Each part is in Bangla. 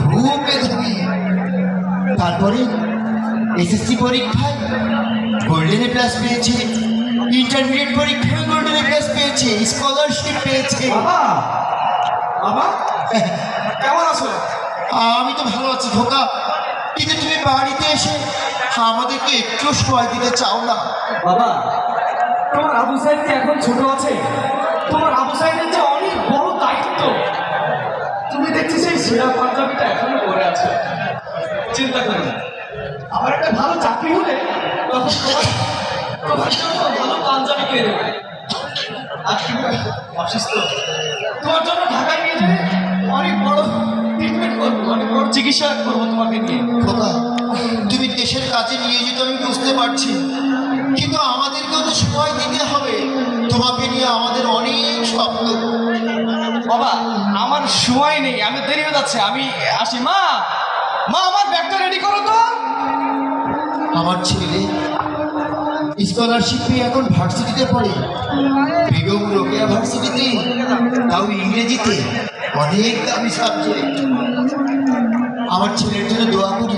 খুব মেধাবী তারপরে এসএসসি পরীক্ষায় গোল্ডেন প্লাস পেয়েছে ইন্টারমিডিয়েট পরীক্ষায় গোল্ডেন প্লাস পেয়েছে স্কলারশিপ পেয়েছে। বাবা বাবা কেমন আছো? আমি তো ভালো আছি খোকা। কিন্তু তুমি বাড়িতে এসে আমাদেরকে একটু সময় দিতে চাও না। বাবা তোমার আবু সাহেব কি এখন ছোট আছে? তোমার আবু সাহেবের যে অনেক বড় দায়িত্ব তুমি সেরা পাঞ্জাবিটা এখনও পরে আছে। চিন্তা করো না আমার একটা ভালো চাকরি হলে তখন তোমার তোমার জন্য ভালো পাঞ্জাবি কিনে দেবো আর তুমি অসুস্থ। তোমার জন্য ঢাকায় নিয়ে যাবে অনেক বড় ট্রিটমেন্ট করব অনেক বড় চিকিৎসা করব তোমাকে নিয়ে। খোকা তুমি দেশের কাজে নিয়ে যেতে আমি বুঝতে পারছি। কিন্তু আমাদেরকেও তো সময় দিতে হবে। তোমাকে নিয়ে আমাদের অনেক স্বপ্ন। বাবা সময় নেই, আমি দেরি হয়ে যাচ্ছে, আমি আসি। মা মা, আমার ব্যাগটা রেডি করো তো। আমার ছেলে স্কলারশিপ এখন ভার্সিটিতে পড়ে। বেগম রোকেয়া ভার্সিটিতে, তাও ইংরেজিতে। অনেক দামি সাবজেক্ট আমার ছেলের জন্য দোয়া করি।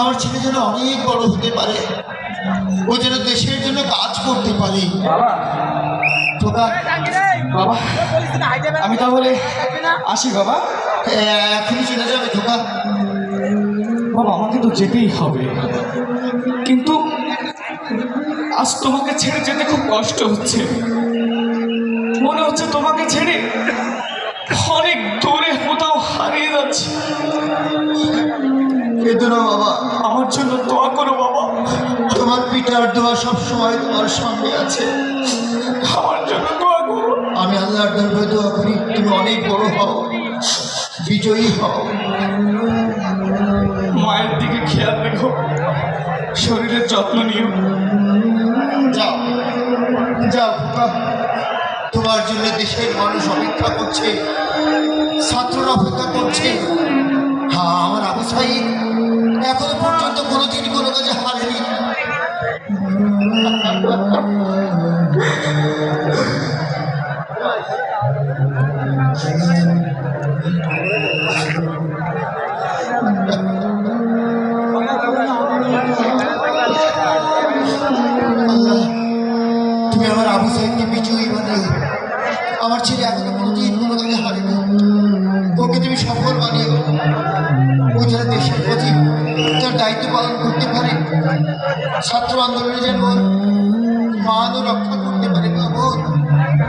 আমার ছেলে যেন অনেক বড় হতে পারে। ও যেন দেশের জন্য কাজ করতে পারি। বাবা। বাবা। আমি তাহলে আসি বাবা। এখনই চলে যাবে ধোকা বাবা আমাকে তো যেতেই হবে। কিন্তু আজ তোমাকে ছেড়ে যেতে খুব কষ্ট হচ্ছে। মনে হচ্ছে তোমাকে ছেড়ে তোমার পিতার দোয়া সব সময় তোমার সামনে আছে। আমি আল্লাহর দরবারে দোয়া করি তুমি অনেক বড় হও বিজয়ী হও। মায়ের দিকে খেয়াল রেখো শরীরের যত্ন নিও। যাও যাও তোমার জন্য দেশের মানুষ অপেক্ষা করছে ছাত্ররা অপেক্ষা করছে। হ্যাঁ আমার আবু তুমি আমার আবু সাহেবকে বিজয়ী বানাই আমার ছেলে এখনও কোনোদিন কোনো কাজে হারেনি। ওকে তুমি সফল বানিও ও যেন দেশের প্রতি তার দায়িত্ব পালন করতে পারে। ছাত্র আন্দোলনে যেন মানও রক্ষা করতে পারে